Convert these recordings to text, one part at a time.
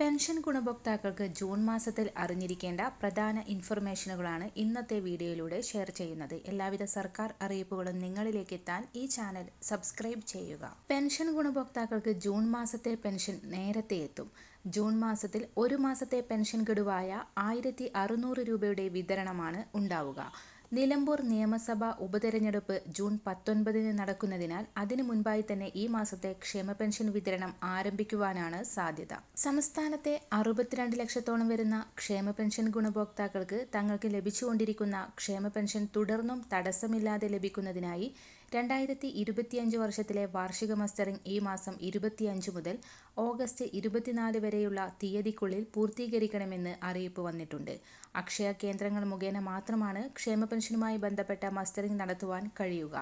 Pension ഗുണഭോക്താക്കൾക്ക് June മാസത്തിൽ അറിഞ്ഞിരിക്കേണ്ട പ്രധാന ഇൻഫർമേഷനുകളാണ് ഇന്നത്തെ വീഡിയോയിലൂടെ ഷെയർ ചെയ്യുന്നത്. എല്ലാവിധ സർക്കാർ അറിയിപ്പുകളും നിങ്ങളിലേക്ക് എത്താൻ ഈ ചാനൽ സബ്സ്ക്രൈബ് ചെയ്യുക. പെൻഷൻ ഗുണഭോക്താക്കൾക്ക് ജൂൺ മാസത്തെ പെൻഷൻ നേരത്തെ എത്തും. ജൂൺ മാസത്തിൽ ഒരു മാസത്തെ പെൻഷൻ ഗഡുവായ ആയിരത്തി രൂപയുടെ വിതരണമാണ് ഉണ്ടാവുക. നിലമ്പൂർ നിയമസഭാ ഉപതെരഞ്ഞെടുപ്പ് ജൂൺ പത്തൊൻപതിന് നടക്കുന്നതിനാൽ അതിനു മുൻപായി തന്നെ ഈ മാസത്തെ ക്ഷേമ പെൻഷൻ വിതരണം ആരംഭിക്കുവാനാണ് സാധ്യത. സംസ്ഥാനത്തെ അറുപത്തിരണ്ട് ലക്ഷത്തോളം വരുന്ന ക്ഷേമ പെൻഷൻ ഗുണഭോക്താക്കൾക്ക് തങ്ങൾക്ക് ലഭിച്ചുകൊണ്ടിരിക്കുന്ന ക്ഷേമ പെൻഷൻ തുടർന്നും തടസ്സമില്ലാതെ ലഭിക്കുന്നതിനായി രണ്ടായിരത്തി ഇരുപത്തിയഞ്ച് വർഷത്തിലെ വാർഷിക മസ്റ്ററിംഗ് ഈ മാസം ഇരുപത്തിയഞ്ച് മുതൽ ഓഗസ്റ്റ് ഇരുപത്തിനാല് വരെയുള്ള തീയതിക്കുള്ളിൽ പൂർത്തീകരിക്കണമെന്ന് അറിയിപ്പ് വന്നിട്ടുണ്ട്. അക്ഷയ കേന്ദ്രങ്ങൾ മുഖേന മാത്രമാണ് ക്ഷേമ പെൻഷനുമായി ബന്ധപ്പെട്ട മസ്റ്ററിംഗ് നടത്തുവാൻ കഴിയുക.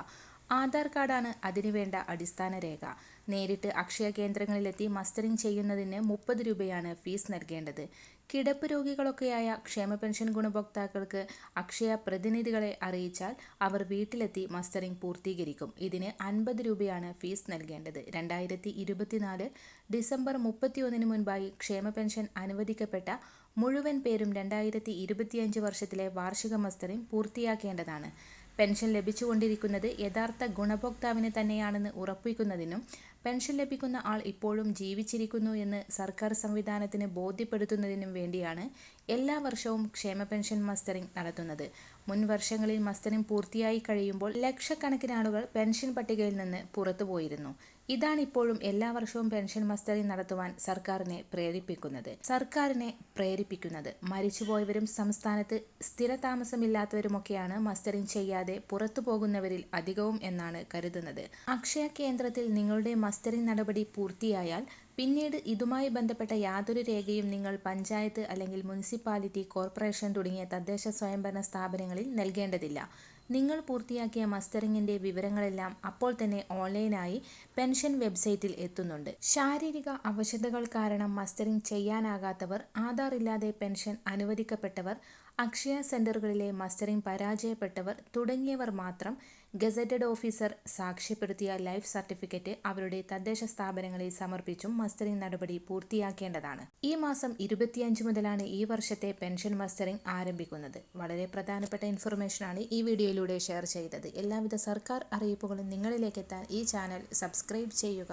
ആധാർ കാർഡാണ് അതിനുവേണ്ട അടിസ്ഥാന രേഖ. നേരിട്ട് അക്ഷയ കേന്ദ്രങ്ങളിലെത്തി മസ്റ്ററിംഗ് ചെയ്യുന്നതിന് മുപ്പത് രൂപയാണ് ഫീസ് നൽകേണ്ടത്. കിടപ്പ് രോഗികളൊക്കെയായ ക്ഷേമ പെൻഷൻ ഗുണഭോക്താക്കൾക്ക് അക്ഷയ പ്രതിനിധികളെ അറിയിച്ചാൽ അവർ വീട്ടിലെത്തി മസ്റ്ററിംഗ് പൂർത്തീകരിക്കും. ഇതിന് അൻപത് രൂപയാണ് ഫീസ് നൽകേണ്ടത്. രണ്ടായിരത്തി ഇരുപത്തിനാല് ഡിസംബർ മുപ്പത്തിയൊന്നിന് മുൻപായി ക്ഷേമ പെൻഷൻ അനുവദിക്കപ്പെട്ട മുഴുവൻ പേരും രണ്ടായിരത്തി ഇരുപത്തിയഞ്ച് വർഷത്തിലെ വാർഷിക മസ്റ്ററിംഗ് പൂർത്തിയാക്കേണ്ടതാണ്. പെൻഷൻ ലഭിച്ചുകൊണ്ടിരിക്കുന്നത് യഥാർത്ഥ ഗുണഭോക്താവിന് തന്നെയാണെന്ന് ഉറപ്പിക്കുന്നതിനും പെൻഷൻ ലഭിക്കുന്ന ആൾ ഇപ്പോഴും ജീവിച്ചിരിക്കുന്നു എന്ന് സർക്കാർ സംവിധാനത്തിന് ബോധ്യപ്പെടുത്തുന്നതിനും വേണ്ടിയാണ് എല്ലാ വർഷവും ക്ഷേമ പെൻഷൻ മസ്റ്ററിംഗ് നടത്തുന്നത്. മുൻ വർഷങ്ങളിൽ മസ്റ്ററിംഗ് പൂർത്തിയായി കഴിയുമ്പോൾ ലക്ഷക്കണക്കിന് ആളുകൾ പെൻഷൻ പട്ടികയിൽ നിന്ന് പുറത്തുപോയിരുന്നു ഇതാണ് ഇപ്പോഴും എല്ലാ വർഷവും പെൻഷൻ മസ്റ്ററിംഗ് നടത്തുവാൻ സർക്കാരിനെ പ്രേരിപ്പിക്കുന്നത്. സർക്കാരിനെ പ്രേരിപ്പിക്കുന്നത്. മരിച്ചുപോയവരും സംസ്ഥാനത്ത് സ്ഥിര താമസമില്ലാത്തവരുമൊക്കെയാണ് മസ്റ്ററിംഗ് ചെയ്യാതെ പുറത്തു പോകുന്നവരിൽ അധികവും എന്നാണ് കരുതുന്നത്. അക്ഷയ കേന്ദ്രത്തിൽ നിങ്ങളുടെ മസ്റ്ററിംഗ് നടപടി പൂർത്തിയായാൽ പിന്നീട് ഇതുമായി ബന്ധപ്പെട്ട യാതൊരു രേഖയും നിങ്ങൾ പഞ്ചായത്ത് അല്ലെങ്കിൽ മുനിസിപ്പാലിറ്റി കോർപ്പറേഷൻ തുടങ്ങിയ തദ്ദേശ സ്വയംഭരണ സ്ഥാപനങ്ങളിൽ നൽകേണ്ടതില്ല. നിങ്ങൾ പൂർത്തിയാക്കിയ മസ്റ്ററിങ്ങിന്റെ വിവരങ്ങളെല്ലാം അപ്പോൾ തന്നെ ഓൺലൈനായി പെൻഷൻ വെബ്സൈറ്റിൽ എത്തുന്നുണ്ട്. ശാരീരിക അവശതകൾ കാരണം മസ്റ്ററിംഗ് ചെയ്യാനാകാത്തവർ ആധാർ ഇല്ലാതെ പെൻഷൻ അനുവദിക്കപ്പെട്ടവർ അക്ഷയ സെന്ററുകളിലെ മസ്റ്ററിംഗ് പരാജയപ്പെട്ടവർ തുടങ്ങിയവർ മാത്രം ഗസറ്റഡ് ഓഫീസർ സാക്ഷ്യപ്പെടുത്തിയ ലൈഫ് സർട്ടിഫിക്കറ്റ് അവരുടെ തദ്ദേശ സ്ഥാപനങ്ങളിൽ സമർപ്പിച്ചും മസ്റ്ററിംഗ് നടപടി പൂർത്തിയാക്കേണ്ടതാണ്. ഈ മാസം ഇരുപത്തിയഞ്ച് മുതലാണ് ഈ വർഷത്തെ പെൻഷൻ മസ്റ്ററിംഗ് ആരംഭിക്കുന്നത്. വളരെ പ്രധാനപ്പെട്ട ഇൻഫർമേഷനാണ് ഈ വീഡിയോയിലൂടെ ഷെയർ ചെയ്തത്. എല്ലാവിധ സർക്കാർ അറിയിപ്പുകളും നിങ്ങളിലേക്ക് എത്താൻ ഈ ചാനൽ സബ്സ്ക്രൈബ് ചെയ്യുക.